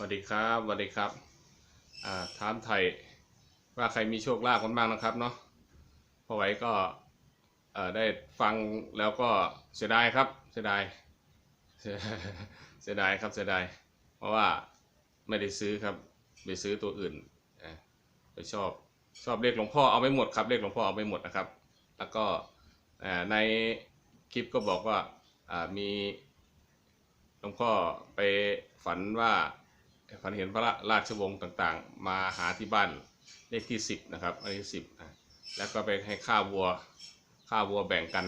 สวัสดีครับสวัสดีครับอ่าถามไทยว่าใครมีโชคลาภกันบ้างนะครับเนาะพอไหวก็ได้ฟังแล้วก็เสียดายครับเสียดายเสียดายครับเสียดายเพราะว่าไม่ได้ซื้อครับไปซื้อตัวอื่นไปชอบชอบเลขหลวงพ่อเอาไม่หมดครับเลขหลวงพ่อเอาไม่หมดนะครับ แล้วก็ในคลิปก็บอกว่ามีหลวงพ่อไปฝันว่า ฝันเห็นพระราชวงศ์ต่างๆ มาหาที่บ้านเลขที่สิบนะครับ อันนี้สิบแล้วก็ไปให้ค่าวัวค่าวัวแบ่งกัน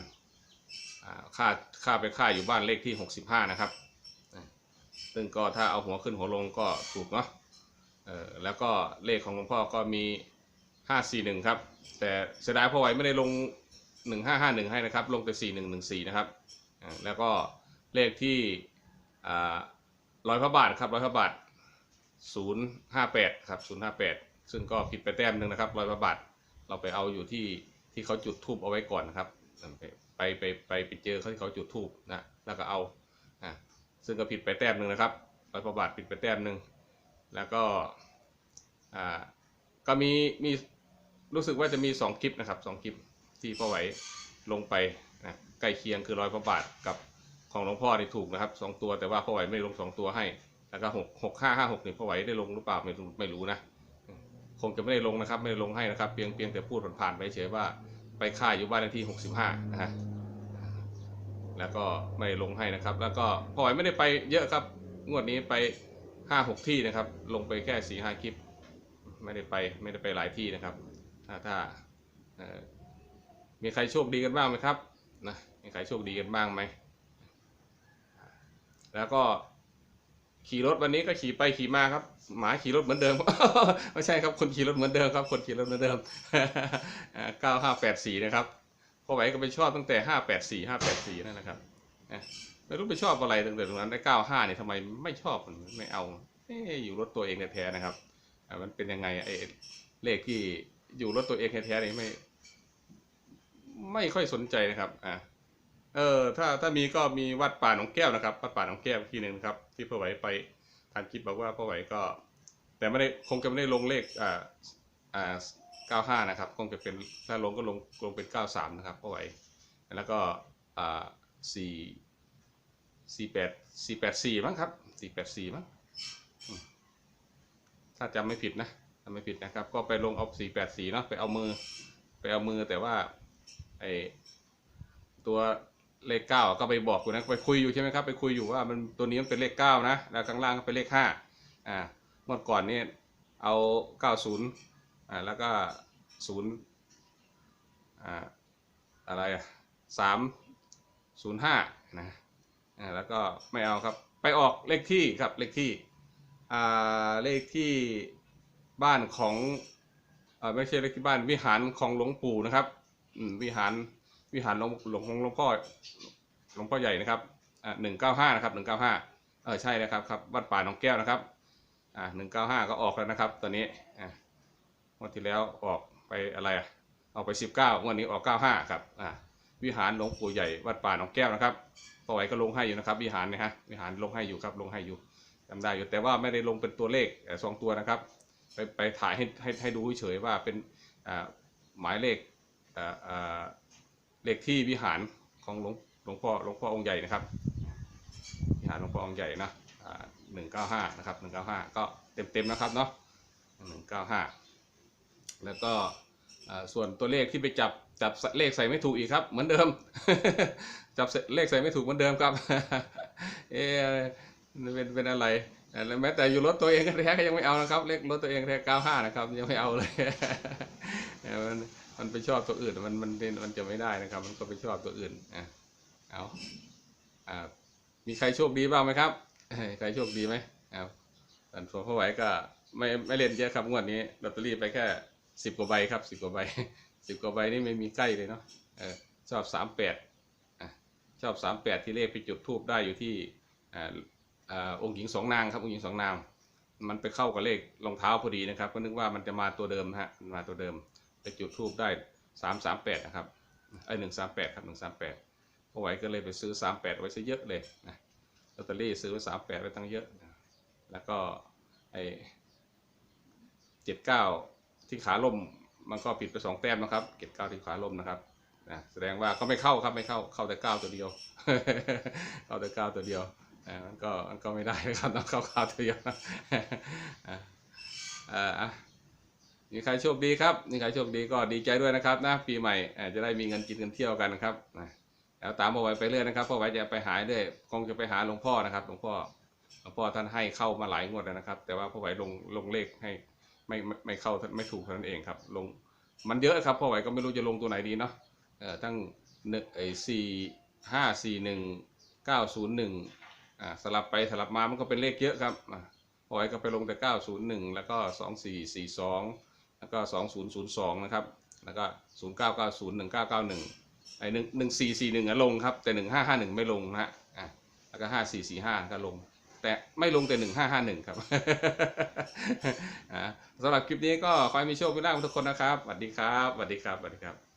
อ่าค่าค่าไปค่าอยู่บ้านเลขที่หกสิบห้านะครับซึ่งก็ถ้าเอาหัวขึ้นหัวลงก็ถูกเนาะเออแล้วก็เลขของหลวงพ่อก็มีห้าสี่หนึ่งครับ แต่เสียดายพ่อไว้ไม่ได้ลงหนึ่งห้าห้าหนึ่งให้นะครับ ลงแต่สี่หนึ่งหนึ่งสี่นะครับ แล้วก็เลขที่ร้อยพระบาทครับร้อยพระบาท 058ครับ058ซึ่งก็ผิดไปแต้มหนึ่งนะครับร้อยพระบาทเราไปเอาอยู่ที่ที่เขาจุดทูบเอาไว้ก่อนนะครับ ไปไปไปไปเจอเขาที่เขาจุดทูบนะแล้วก็เอาอะซึ่งก็ผิดไปแต้มหนึ่งนะครับร้อยพระบาทผิดไปแต้มหนึ่งแล้วก็อ่าก็มีมีรู้สึกว่าจะมีสองคลิปนะครับสองคลิปที่พ่อไหวลงไปนะใกล้เคียงคือร้อยพระบาทกับของหลวงพ่อที่ถูกนะครับสองตัวแต่ว่าพ่อไหวไม่ลงสองตัวให้ แล้วก็หกหกห้าห้าหกนี่พ่อไหวได้ลงหรือเปล่าไม่รู้ไม่รู้นะคงจะไม่ได้ลงนะครับ ไม่ได้ลงให้นะครับเพียงเพียงแต่พูดผ่านๆไปเฉยว่าไปค่ายอยู่บ้านเลขที่หกสิบห้านะฮะแล้วก็ไม่ได้ลงให้นะครับ แล้วก็พอไหวไม่ได้ไปเยอะครับ งวดนี้ไปห้าหกที่นะครับ ลงไปแค่สี่ห้าคลิป ไม่ได้ไปไม่ได้ไปหลายที่นะครับ ถ้าถ้ามีใครโชคดีกันบ้างไหมครับนะมีใครโชคดีกันบ้างไหมแล้วก็ ขี่รถวันนี้ก็ขี่ไปขี่มาครับ หมาขี่รถเหมือนเดิมไม่ใช่ครับคนขี่รถเหมือนเดิมครับ คนขี่รถเหมือนเดิมเก้าห้าแปดสี่นะครับพอไหวก็ไปชอบตั้งแต่ห้าแปดสี่ห้าแปดสี่นั่นนะครับไม่รู้ไปชอบอะไรตั้งแต่ตรงนั้นได้เก้าห้าเนี่ยทำไมไม่ชอบมันไม่เอาเออยู่รถตัวเองแท้ๆนะครับมันเป็นยังไงไอ้เลขที่อยู่รถตัวเองแท้ๆนี่ไม่ ไม่ค่อยสนใจนะครับ อ่า เออถ้าถ้ามีก็มีวัดป่าหนองแก้วนะครับ วัดป่าหนองแก้วที่หนึ่งครับ ที่พ่อไหวไปทานคลิปบอกว่าพ่อไหวก็ แต่ไม่ได้คงจะไม่ได้ลงเลขอ่าอ่าเก้าห้านะครับ คงจะเป็นถ้าลงก็ลงลงเป็นเก้าสามนะครับพ่อไหวแล้วก็อ่าสี่สี่แปดสี่แปดสี่มั้งครับสี่แปดสี่มั้งถ้าจำไม่ผิดนะจำไม่ผิดนะครับ ก็ไปลงเอาสี่แปดสี่เนาะไปเอามือ ไปเอามือแต่ว่าไอตัว เลขเก้าก็ไปบอกอยู่นะไปคุยอยู่ใช่ไหมครับไปคุยอยู่ว่ามันตัวนี้มันเป็นเลขเก้านะแล้วข้างล่างก็เป็นเลขห้าอ่าเมื่อก่อนนี่เอาเก้าศูนย์อ่าแล้วก็ศูนย์อ่าอะไรอะสามศูนย์ห้านะอ่าแล้วก็ไม่เอาครับไปออกเลขที่ครับเลขที่อ่าเลขที่บ้านของอ่อไม่ใช่เลขที่บ้านวิหารของหลวงปู่นะครับอืมวิหาร วิหารหลวงหลวงหลวงพ่อหลวงพ่อใหญ่นะครับอ่าหนึ่งเก้าห้านะครับหนึ่งเก้าห้าเออใช่นะครับครับวัดป่าหนองแก้วนะครับอ่าหนึ่งเก้าห้าก็ออกแล้วนะครับตอนนี้อ่างวดที่แล้วออกไปอะไรอะออกไปสิบเก้างวดนี้ออกเก้าห้าครับอ่าวิหารหลวงปู่ใหญ่วัดป่าหนองแก้วนะครับพอไหวก็ลงให้อยู่นะครับ วิหารเนะฮะวิหารลงให้อยู่ครับลงให้อยู่จำได้อยู่แต่ว่าไม่ได้ลงเป็นตัวเลขสองตัวนะครับ ไปไปถ่ายให้ให้ให้ดูเฉยว่าเป็นอ่าหมายเลขอ่าอ่า เลขที่วิหารของหลวงหลวงพ่อหลวงพ่อองค์ใหญ่นะครับ วิหารหลวงพ่อองค์ใหญ่นะหนึ่งเก้าห้านะครับหนึ่งเก้าห้าก็เต็มเต็มๆนะครับเนาะหนึ่งเก้าห้าแล้วก็ส่วนตัวเลขที่ไปจับจับเลขใส่ไม่ถูกอีกครับ เหมือนเดิม จับเลขใส่ไม่ถูกเหมือนเดิมครับ เอะเป็นเป็นอะไรแม้แต่อยู่รถตัวเองแท้ก็ยังไม่เอานะครับ เลขรถตัวเองแท้95นะครับยังไม่เอาเลย มันไปชอบตัวอื่นมันมันมันจะไม่ได้นะครับ มันก็ไปชอบตัวอื่นอะเอาอ่ามีใครโชคดีบ้างไหมครับใครโชคดีไหมเอาส่วนผมพ่อไหวก็ไม่ไม่เล่นเยอะครับงวดนี้ลอตเตอรี่ไปแค่สิบกว่าใบครับสิบกว่าใบสิบกว่าใบนี่ไม่มีใกล้เลยเนาะเออชอบสามแปดชอบสามแปดที่เลขไปจุดทูบได้อยู่ที่อ่าอ่าองค์หญิงสองนางครับองค์หญิงสองนางมันไปเข้ากับเลขรองเท้าพอดีนะครับ ก็นึกว่ามันจะมาตัวเดิมฮะมาตัวเดิม ไปจุดทูบได้สามสามแปดนะครับไอ้หนึ่งสามแปดครับหนึ่งสามแปดพอไหวก็เลยไปซื้อสามแปดไว้ซะเยอะเลยนะลอตเตอรี่ซื้อไว้สามแปดไว้ตั้งเยอะ แล้วก็ไอ้เจ็ดเก้าที่ขาล่มมันก็ผิดไปสองแต้มนะครับเจ็ดเก้าที่ขาล่มนะครับนะแสดงว่าก็ไม่เข้าครับไม่เข้าเข้าแต่เก้าตัวเดียว เข้าแต่เก้าตัวเดียวอ่ามันก็มันก็ไม่ได้นะครับต้องเข้าเก้าตัวเดียวอะอ่าอะ มีใครโชคดีครับมีใครโชคดีก็ดีใจด้วยนะครับนะปีใหม่จะได้มีเงินกินเงินเที่ยวกันนะครับแล้วตามพ่อไว้ไปเรื่อยนะครับพ่อไว้จะไปหายเรื่อยคงจะไปหาหลวงพ่อนะครับหลวงพ่อหลวงพ่อท่านให้เข้ามาหลายงวดแล้วนะครับ แต่ว่าพ่อไว้ลงลงเลขให้ไม่ไม่เข้าไม่ถูกเท่านั้นเองครับ ลงมันเยอะครับพ่อไว้ก็ไม่รู้จะลงตัวไหนดีเนาะเอ่อทั้งหนึ่งไอ้สี่ห้าสี่หนึ่งเก้าศูนย์หนึ่งอ่าสลับไปสลับมามันก็เป็นเลขเยอะครับพ่อไว้ก็ไปลงแต่เก้าศูนย์หนึ่งแล้วก็สองสี่สี่สอง แล้วก็สองศูนย์ศูนย์สองนะครับ แล้วก็ศูนย์เก้าเก้าศูนย์หนึ่งเก้าเก้าหนึ่งไอ้หนึ่งหนึ่งสี่สี่หนึ่งลงครับ แต่หนึ่งห้าห้าหนึ่งไม่ลงนะฮะอะแล้วก็ห้าสี่สี่ห้าก็ลง แต่ไม่ลงแต่หนึ่งห้าห้าหนึ่งครับสำหรับคลิปนี้ก็ขอให้มีโชคมีลาภทุกคนนะครับสวัสดีครับสวัสดีครับสวัสดีครับ